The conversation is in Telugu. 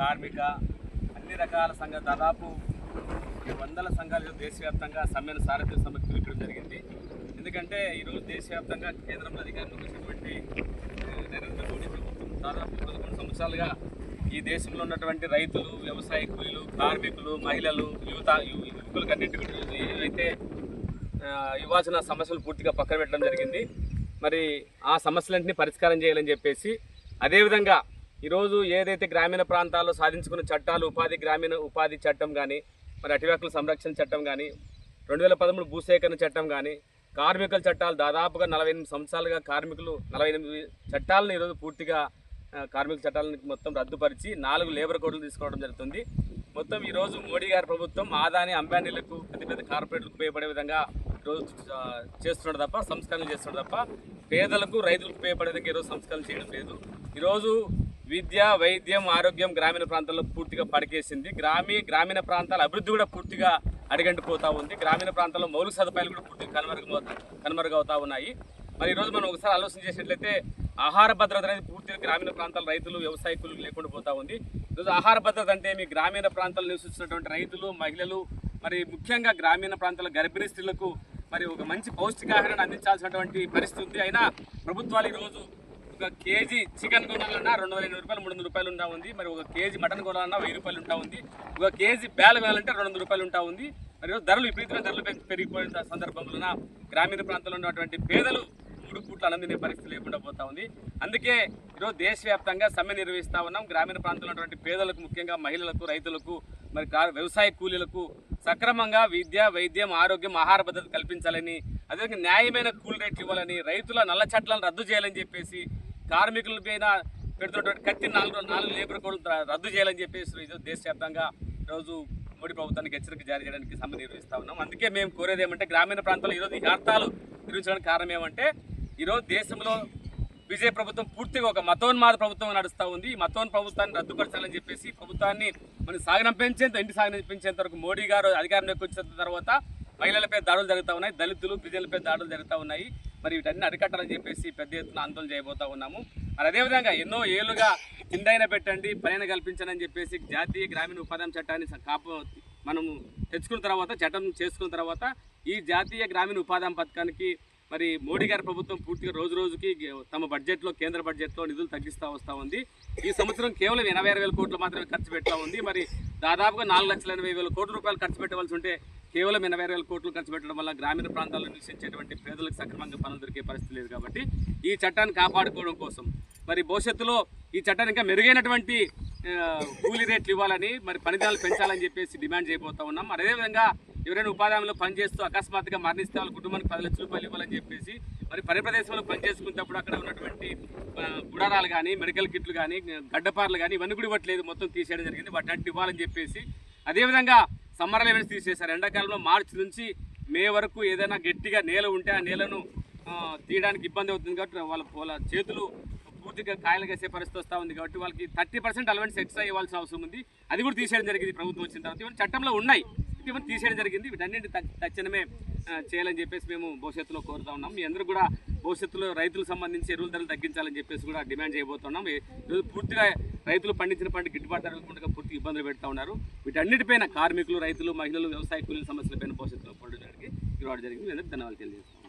కార్మిక అన్ని రకాల సంఘ దాదాపు వందల సంఘాలు దేశవ్యాప్తంగా సమ్మెను సారథ్య సమ్మెకు పిలుపుడం జరిగింది. ఎందుకంటే ఈరోజు దేశవ్యాప్తంగా కేంద్రంలో అధికారంలోకి వచ్చినటువంటి నరేంద్ర మోడీ ప్రభుత్వం దాదాపు పదకొండు సంవత్సరాలుగా ఈ దేశంలో ఉన్నటువంటి రైతులు వ్యవసాయ కూలీలు కార్మికులు మహిళలు యువత యువకులకు అన్నింటి ఏవైతే ఇవ్వాల్సిన సమస్యలు పూర్తిగా పక్కన పెట్టడం జరిగింది. మరి ఆ సమస్యలన్నింటినీ పరిష్కారం చేయాలని చెప్పేసి అదేవిధంగా ఈరోజు ఏదైతే గ్రామీణ ప్రాంతాల్లో సాధించుకున్న చట్టాలు ఉపాధి గ్రామీణ ఉపాధి చట్టం కానీ మరి అటవీ సంరక్షణ చట్టం కానీ రెండు వేల పదమూడు భూసేకరణ చట్టం కానీ కార్మికుల చట్టాలు దాదాపుగా నలభై ఎనిమిది సంవత్సరాలుగా కార్మికులు నలభై ఎనిమిది చట్టాలను ఈరోజు పూర్తిగా కార్మిక చట్టాలను మొత్తం రద్దుపరిచి నాలుగు లేబర్ కోడ్లు తీసుకోవడం జరుగుతుంది. మొత్తం ఈరోజు మోడీ గారి ప్రభుత్వం ఆదాని అంబానీలకు పెద్ద పెద్ద కార్పొరేట్లకు ఉపయోగపడే విధంగా ఈరోజు చేస్తున్నాడు తప్ప సంస్కరణలు చేస్తున్నాడు తప్ప పేదలకు రైతులకు ఉపయోగపడే విధంగా ఈరోజు సంస్కరణలు చేయడం లేదు. ఈరోజు విద్య వైద్యం ఆరోగ్యం గ్రామీణ ప్రాంతాల్లో పూర్తిగా పడికేసింది. గ్రామీ గ్రామీణ ప్రాంతాల అభివృద్ధి కూడా పూర్తిగా అడిగంటిపోతా ఉంది. గ్రామీణ ప్రాంతాల్లో మౌలిక సదుపాయాలు కూడా పూర్తిగా కనుమరుగు కనుమరుగవుతా ఉన్నాయి. మరి ఈరోజు మనం ఒకసారి ఆలోచన చేసినట్లయితే ఆహార భద్రత అనేది పూర్తిగా గ్రామీణ ప్రాంతాల రైతులు వ్యవసాయకులు లేకుండా పోతా ఉంది. ఈరోజు ఆహార భద్రత అంటే మీ గ్రామీణ ప్రాంతాల్లో నివసిస్తున్నటువంటి రైతులు మహిళలు మరి ముఖ్యంగా గ్రామీణ ప్రాంతాల గర్భిణీ స్త్రీలకు మరి ఒక మంచి పౌష్టికాహారాన్ని అందించాల్సినటువంటి పరిస్థితి ఉంది. అయినా ప్రభుత్వాలు ఈరోజు ఒక కేజీ చికెన్ కొనాలన్నా రెండు వందల ఎనిమిది రూపాయలు మూడు వందల రూపాయలు ఉంటా ఉంది. మరి ఒక కేజీ మటన్ కొనాలన్నా వెయ్యి రూపాయలు ఉంటా ఉంది. ఒక కేజీ బేల కొనాలంటే రెండు వందల రూపాయలు ఉంటా ఉంది. మరి ధరలు విపరీతమైన ధరలు పెరిగిపోయిన సందర్భంలో గ్రామీణ ప్రాంతంలో ఉన్నటువంటి పేదలు మూడు పూట్లు అన్నం తినే పరిస్థితి లేకుండా పోతా ఉంది. అందుకే ఈరోజు దేశవ్యాప్తంగా సమ్మె నిర్వహిస్తా ఉన్నాం. గ్రామీణ ప్రాంతంలో ఉన్నటువంటి పేదలకు ముఖ్యంగా మహిళలకు రైతులకు మరి వ్యవసాయ కూలీలకు సక్రమంగా విద్య వైద్యం ఆరోగ్యం ఆహార భద్రత కల్పించాలని అదేవిధంగా న్యాయమైన కూల్ రేట్లు ఇవ్వాలని రైతుల నల్ల చట్టాలను రద్దు చేయాలని చెప్పేసి కార్మికుల పైన పెడుతున్నటువంటి కత్తి నాలుగు నాలుగు లేబర్ కోడ్ రద్దు చేయాలని చెప్పేసి ఈరోజు దేశవ్యాప్తంగా ఈరోజు మోడీ ప్రభుత్వానికి హెచ్చరిక జారీ చేయడానికి సమ్మె నిర్వహిస్తా ఉన్నాం. అందుకే మేము కోరేది ఏమంటే గ్రామీణ ప్రాంతాల్లో ఈరోజు ఈ హర్తాలు నిర్వహించడానికి కారణం ఏమంటే ఈరోజు దేశంలో బీజేపీ ప్రభుత్వం పూర్తిగా ఒక మతోన్మాద ప్రభుత్వం నడుస్తూ ఉంది. ఈ మతోన్ ప్రభుత్వాన్ని రద్దుపరచాలని చెప్పేసి ప్రభుత్వాన్ని మనం సాగనంపించేంత ఇంటి సాగనంపించేంత వరకు మోడీ గారు అధికారంలోకి వచ్చిన తర్వాత మహిళలపై దాడులు జరుగుతూ ఉన్నాయి. దళితులు గిరిజనులపై దాడులు జరుగుతూ ఉన్నాయి. మరి వీటన్ని అరికట్టాలని చెప్పేసి పెద్ద ఎత్తున ఆందోళన చేయబోతా ఉన్నాము. మరి అదేవిధంగా ఎన్నో ఏళ్ళుగా కిందైన పెట్టండి పైన కల్పించండి అని చెప్పేసి జాతీయ గ్రామీణ ఉపాధి చట్టాన్ని కాపు మనము తెచ్చుకున్న తర్వాత చట్టం చేసుకున్న తర్వాత ఈ జాతీయ గ్రామీణ ఉపాధి పథకానికి మరి మోడీ గారి ప్రభుత్వం పూర్తిగా రోజు రోజుకి తమ బడ్జెట్లో కేంద్ర బడ్జెట్లో నిధులు తగ్గిస్తూ వస్తూ ఉంది. ఈ సంవత్సరం కేవలం ఎనభై ఆరు వేల కోట్లు మాత్రమే ఖర్చు పెడతా ఉంది. మరి దాదాపుగా నాలుగు లక్షల ఎనభై వేల కోట్ల రూపాయలు ఖర్చు పెట్టవలసి ఉంటే కేవలం ఎనభై వేల కోట్లు ఖర్చు పెట్టడం వల్ల గ్రామీణ ప్రాంతాల్లో నివసించేటువంటి పేదలకు సక్రమంగా పనులు దొరికే పరిస్థితి లేదు కాబట్టి ఈ చట్టాన్ని కాపాడుకోవడం కోసం. మరి భవిష్యత్తులో ఈ చట్టాన్ని ఇంకా మెరుగైనటువంటి కూలి కూలీ రేట్లు ఇవ్వాలని మరి పనిదినాలు పెంచాలని చెప్పేసి డిమాండ్ చేయబోతా ఉన్నాం. మరి అదేవిధంగా ఎవరైనా ఉపాధ్యాయంలో పనిచేస్తూ అకస్మాత్తుగా మరణిస్తే వాళ్ళ కుటుంబానికి పది లక్షల రూపాయలు ఇవ్వాలని చెప్పేసి మరి పని ప్రదేశంలో పనిచేసుకునేటప్పుడు అక్కడ ఉన్నటువంటి గుడారాలు కానీ మెడికల్ కిట్లు కానీ గడ్డపార్లు కానీ ఇవన్నీ కూడా ఇవ్వట్లేదు. మొత్తం తీసేయడం జరిగింది. వాటి ఇవ్వాలని చెప్పేసి అదేవిధంగా సమ్మర్ లెవెన్స్ తీసేశారు. ఎండాకాలంలో మార్చి నుంచి మే వరకు ఏదైనా గట్టిగా నేల ఉంటే ఆ నేలను తీయడానికి ఇబ్బంది అవుతుంది కాబట్టి వాళ్ళ వాళ్ళ చేతులు పూర్తిగా కాయలు వేసే పరిస్థితి వస్తూ ఉంది కాబట్టి వాళ్ళకి థర్టీ పర్సెంట్ అలవెన్స్ ఎక్స్ట్రా ఇవ్వాల్సిన అవసరం ఉంది. అది కూడా తీసేయడం జరిగింది ప్రభుత్వం వచ్చిన తర్వాత. ఇవన్నీ చట్టంలో ఉన్నాయి. ఇవన్నీ తీసేయడం జరిగింది. వీటన్నింటి తక్షణమే చేయాలని చెప్పేసి మేము భవిష్యత్తులో కోరుతా ఉన్నాం. మీ అందరూ కూడా భవిష్యత్తులో రైతులకు సంబంధించి ఎరువుల ధరలు తగ్గించాలని చెప్పేసి కూడా డిమాండ్ చేయబోతున్నాం. ఈరోజు పూర్తిగా రైతులు పండించిన పంట గిట్టుబాటు ధరలు పూర్తి ఇబ్బందులు పెడతా ఉన్నారు. వీటన్నిటిపైన కార్మికులు రైతులు మహిళలు వ్యవసాయ కూలీల సమస్యలపైన భవిష్యత్తులో పోరాడడానికి ఇవ్వడం జరిగింది. మీ అందరికీ ధన్యవాదాలు తెలియజేస్తాం